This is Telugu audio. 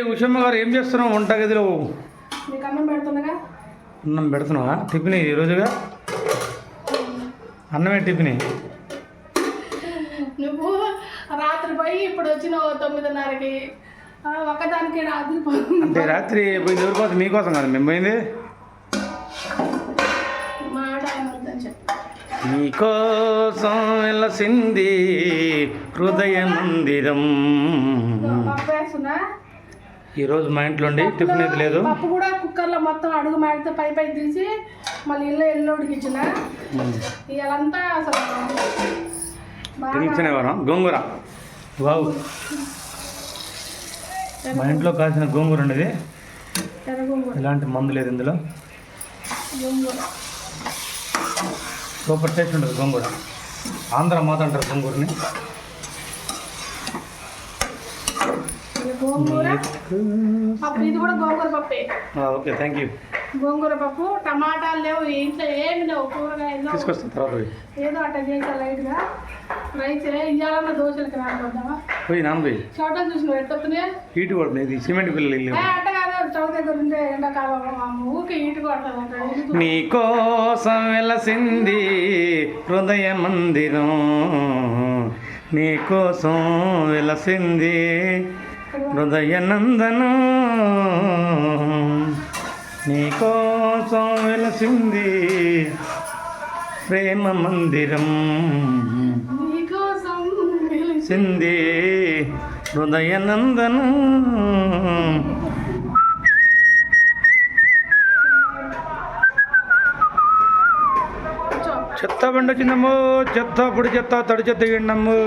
ఉషమ్మ గారు ఏం చేస్తున్నావు? వంటగదిలో? అన్నం పెడుతున్నావా? టిఫిన్ ఈ రోజుగా? అన్నమే టిఫిన్? నువ్వు రాత్రి పోయి ఇప్పుడు వచ్చినావు తొమ్మిదిన్నరకి. రాత్రి పో- అంటే రాత్రి పోయి ఎవరి కోసం? మీకోసం కాదు మేము పోయింది? మా ఆడ ఆయన వద్దని చెప్పి. నీకోసం వెలసింది హృదయ మందిరం ఈరోజు మా ఇంట్లో ఉండి టిఫిన్ అయితే లేదు. పప్పు కూడా కుక్కర్లో మొత్తం అడుగు మాడితే పై పై తీసి మళ్ళీ ఇల్లు ఎల్లు ఉడికించిన ఇవాళంతా అసలు తినిచ్చినవారం గోంగూర. వావ్. మా ఇంట్లో కాసిన గోంగూర ఉండేది ఎలాంటి మందు లేదు ఇందులో. గోంగూర. సూపర్ టేస్ట్ ఉంటుంది గోంగూర. ఆంధ్ర మాత అంటారు గోంగూరని ఇది గోంగూర పప్పు ఇది కూడా గోంగూర పప్పే. ఓకే థ్యాంక్ యూ గోంగూర పప్పు టమాటాలు లేవు ఇంట్లో ఏమి లేవు కూరగాయలు తీసుకొస్తాను తర్వాత ఏదో అట్ట చేసా లైట్గా. రైస్ ఇయ్యాలన్న దోశలకి రాకపోద్దామా పోయి నాన్న పోయి. చోట చూసిన పెట్టొద్దునే హీట్ పడుతుంది ఇది సిమెంట్ పిల్లలు అట్ట కాదు చౌక దగ్గర ఉంటే అమ్మ ఊరికి ఈటు కొడుతుంది నీ కోసం వెలసింది హృదయ మందిరం. నీ కోసం వెలసింది హృదయ నందనం నీ కోసం వెలసింది ప్రేమ మందిరం. నీకోసం సింది హృదయ నందనం కూర్చో. చెత్త బండి వచ్చిందమ్మో చెత్త పొడి చెత్త తడి చెత్త గిండమ్ము